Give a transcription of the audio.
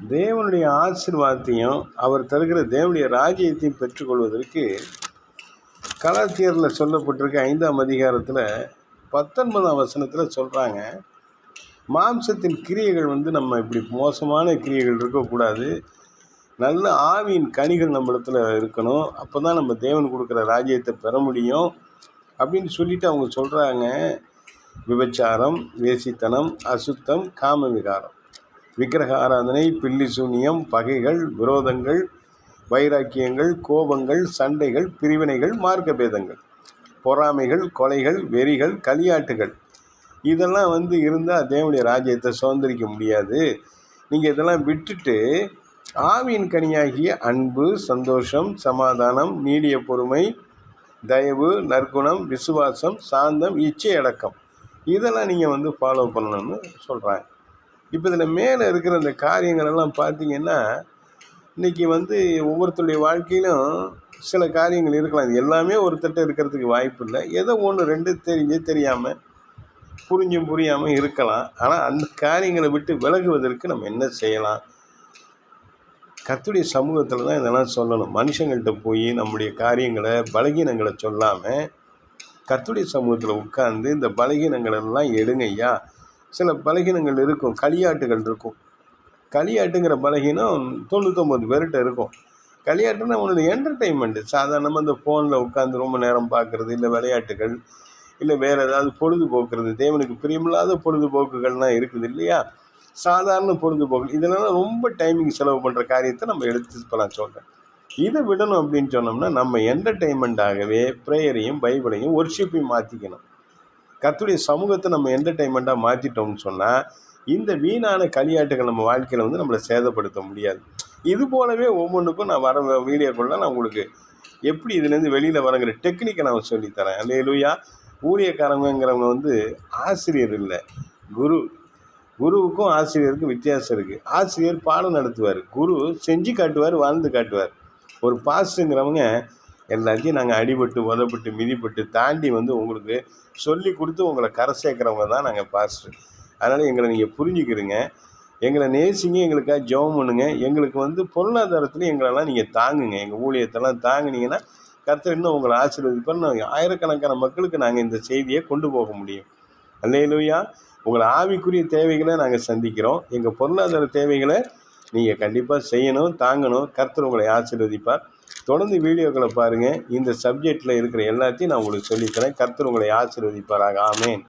தேவனுடைய ஆசீர்வாதத்தையும் அவர் தருகிற தேவனுடைய ராஜ்யத்தையும் பெற்றுக்கொள்வதற்கு கலாத்தியரில் சொல்லப்பட்டிருக்க ஐந்தாம் அதிகாரத்தில் பத்தொன்பதாம் வசனத்தில் சொல்கிறாங்க மாம்சத்தின் கிரியைகள் வந்து நம்ம இப்படி மோசமான கிரியைகள் இருக்கக்கூடாது. நல்ல ஆவியின் கனிகள் நம்மளத்தில் இருக்கணும். அப்போ தான் நம்ம தேவன் கொடுக்குற ராஜ்யத்தை பெற முடியும். அப்படின்னு சொல்லிட்டு அவங்க சொல்கிறாங்க விபச்சாரம் வேசித்தனம் அசுத்தம் காம விகாரம். விக்கிரக ஆராதனை பில்லி சூனியம் பகைகள் விரோதங்கள் வைராக்கியங்கள் கோபங்கள் சண்டைகள் பிரிவினைகள் மார்க்க பேதங்கள் பொறாமைகள் கொலைகள் வெறிகள் களியாட்டுகள். இதெல்லாம் வந்து இருந்தால் தேவனுடைய ராஜ்யத்தை சுதந்திரிக்க முடியாது. நீங்கள் இதெல்லாம் விட்டுட்டு ஆவியின் கனியாகிய அன்பு சந்தோஷம் சமாதானம் நீடிய பொறுமை தயவு நற்குணம் விசுவாசம் சாந்தம் இச்சை அடக்கம். இதெல்லாம் நீங்கள் வந்து ஃபாலோ பண்ணணும்னு சொல்கிறாங்க இப்போ இதில் மேலே இருக்கிற இந்த காரியங்கள் எல்லாம் பார்த்தீங்கன்னா இன்றைக்கி வந்து ஒவ்வொருத்தருடைய வாழ்க்கையிலும் சில காரியங்கள் இருக்கலாம். இது எல்லாமே ஒருத்தட்ட இருக்கிறதுக்கு வாய்ப்பு இல்லை. ஏதோ ஒன்று ரெண்டு தெரிஞ்சு தெரியாமல் புரிஞ்சும் புரியாமல் இருக்கலாம். ஆனால் அந்த காரியங்களை விட்டு விலகுவதற்கு நம்ம என்ன செய்யலாம்? கத்துடைய சமூகத்தில் தான் இதெல்லாம் சொல்லணும். மனுஷங்கள்கிட்ட போய் நம்முடைய காரியங்களை பலகீனங்களை சொல்லாமல் கத்துடைய சமூகத்தில் உட்கார்ந்து இந்த பலகீனங்கள் எல்லாம் எடுங்க ஐயா சில பலகீனங்கள் இருக்கும் களியாட்டுகள் இருக்கும். களியாட்டுங்கிற பலகீனம் தொண்ணூத்தொம்பது பேர்கிட்ட இருக்கும். களியாட்டுன்னா உன்னுடைய என்டர்டெயின்மெண்ட்டு சாதாரணமாக இந்த ஃபோனில் உட்காந்து ரொம்ப நேரம் பார்க்குறது இல்லை விளையாட்டுகள் இல்லை வேறு ஏதாவது பொழுதுபோக்குறது. தேவனுக்கு பிரியமில்லாத பொழுதுபோக்குகள்லாம் இருக்குது இல்லையா? சாதாரண பொழுதுபோக்கு இதெல்லாம் ரொம்ப டைமிங் செலவு பண்ணுற காரியத்தை நம்ம எடுத்து இப்போ நான் சொல்கிறேன் இதை விடணும் அப்படின்னு சொன்னோம்னா நம்ம என்டர்டெயின்மெண்ட்டாகவே ப்ரேயரையும் பைபிளையும் ஒர்ஷிப்பையும் மாற்றிக்கணும் கத்துடைய சமூகத்தை நம்ம என்டர்டெயின்மெண்ட்டாக மாற்றிட்டோம்னு சொன்னால் இந்த வீணான களியாட்டுகள் நம்ம வாழ்க்கையில் வந்து நம்மளை சேதப்படுத்த முடியாது. இது போலவே ஒவ்வொன்றுக்கும் நான் வர வீடியோக்குள்ள நான் உங்களுக்கு எப்படி இதுலேருந்து வெளியில் வரங்கிற டெக்னிக்கை நான் சொல்லித்தரேன். அல்லையா ஊழியக்காரங்கிறவங்க வந்து ஆசிரியர் இல்லை. குரு குருவுக்கும் ஆசிரியருக்கும் வித்தியாசம் இருக்குது ஆசிரியர் பாடம் நடத்துவார். குரு செஞ்சு காட்டுவார் வாழ்ந்து காட்டுவார். ஒரு பாஸ்ட்டுங்கிறவங்க எல்லாத்தையும் நாங்கள் அடிபட்டு உதப்பட்டு மிதிப்பட்டு தாண்டி வந்து உங்களுக்கு சொல்லி கொடுத்து உங்களை கரை சேர்க்குறவங்க தான் நாங்கள் பாஸ்டர் அதனால் எங்களை நீங்கள் புரிஞ்சுக்கிறீங்க. எங்களை நேசிங்க எங்களுக்காக ஜெபம் பண்ணுங்க. எங்களுக்கு வந்து பொருளாதாரத்தில் எங்களெல்லாம் நீங்கள் தாங்குங்க. எங்கள் ஊழியத்தெல்லாம் தாங்குனீங்கன்னா கர்த்தர் இன்னும் உங்களை ஆசீர்வதிப்பார். நாங்கள் ஆயிரக்கணக்கான மக்களுக்கு நாங்கள் இந்த செய்தியை கொண்டு போக முடியும். அல்லையிலுயா உங்களை ஆவிக்குரிய தேவைகளை நாங்கள் சந்திக்கிறோம். எங்கள் பொருளாதார தேவைகளை நீங்கள் கண்டிப்பாக செய்யணும் தாங்கணும். கர்த்தர் உங்களை ஆசீர்வதிப்பார். தொடர்ந்து வீடியோக்களை பாருங்கள் இந்த சப்ஜெக்டில் இருக்கிற எல்லாத்தையும் நான் உங்களுக்கு சொல்லித்தரேன். கர்த்தர் உங்களை ஆசீர்வதிப்பாராக. ஆமேன்.